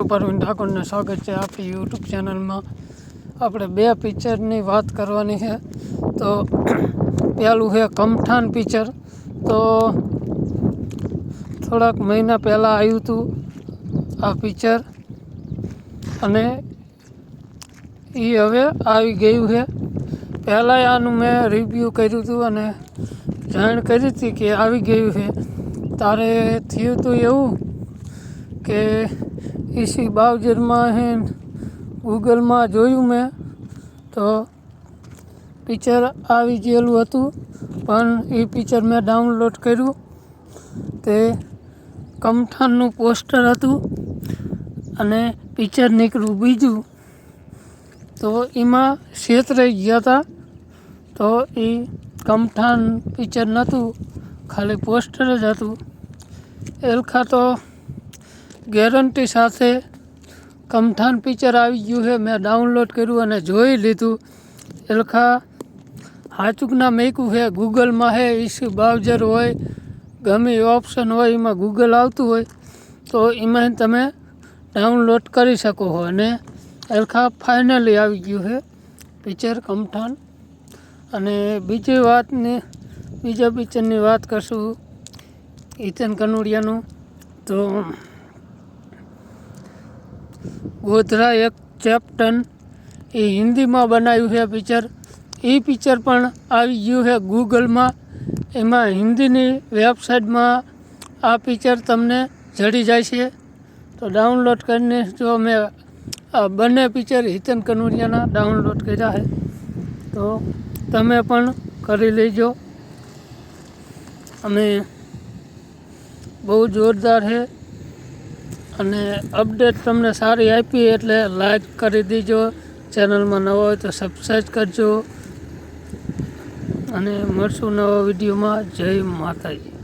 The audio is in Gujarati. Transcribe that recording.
પરવીન ઠાકોરને સ્વાગત છે આપણી યુટ્યુબ ચેનલમાં આપણે બે પિક્ચરની વાત કરવાની છે. તો પહેલું છે કમઠાન પિક્ચર તો થોડાક મહિના પહેલાં આવ્યું હતું આ પિક્ચર અને એ હવે આવી ગયું છે. પહેલાં આનું મેં રિવ્યૂ કર્યું હતું અને જાણ કરી હતી કે આવી ગયું છે. તારે થયું હતું એવું કે ઈસી બાવજરમાં હે ગૂગલમાં જોયું મેં, તો પિક્ચર આવી ગયેલું હતું, પણ એ પિક્ચર મેં ડાઉનલોડ કર્યું. તે કમઠાનનું પોસ્ટર હતું અને પિક્ચર નીકળ્યું બીજું. તો એમાં છેતરાઈ ગયા હતા તો એ કમઠાન પિક્ચર નહોતું ખાલી પોસ્ટર જ હતું. એલખા તો ગેરંટી સાથે કમઠાન પિક્ચર આવી ગયું છે. મેં ડાઉનલોડ કર્યું અને જોઈ લીધું. એલખા હાચુકના મેકું છે. ગૂગલમાં છે. ઇસ્યુ બ્રાઉઝર હોય, ગમે ઓપ્શન હોય, એમાં ગૂગલ આવતું હોય, તો એમાં તમે ડાઉનલોડ કરી શકો છો. અને એલખા ફાઇનલી આવી ગયું છે પિક્ચર કમઠાન અને બીજી વાતની, બીજા પિક્ચરની વાત કરશું. હિતન કનુડિયાનું. તો ગોધરા એક ચેપ્ટન એ હિન્દીમાં બનાવ્યું છે પિક્ચર. એ પિક્ચર પણ આવી ગયું છે ગૂગલમાં. એમાં હિન્દીની વેબસાઇટમાં આ પિક્ચર તમને જડી જાય છે. તો ડાઉનલોડ કરીને જો મેં બંને પિક્ચર હિતન કનોડિયાના ડાઉનલોડ કર્યા છે, તો તમે પણ કરી લેજો. અને બહુ જોરદાર છે. અને અપડેટ તમને સારી આપી એટલે લાઈક કરી દીજો. ચેનલમાં નવા હોય તો સબસ્ક્રાઈબ કરજો. અને મળશું નવા વિડીયોમાં. જય માતાજી.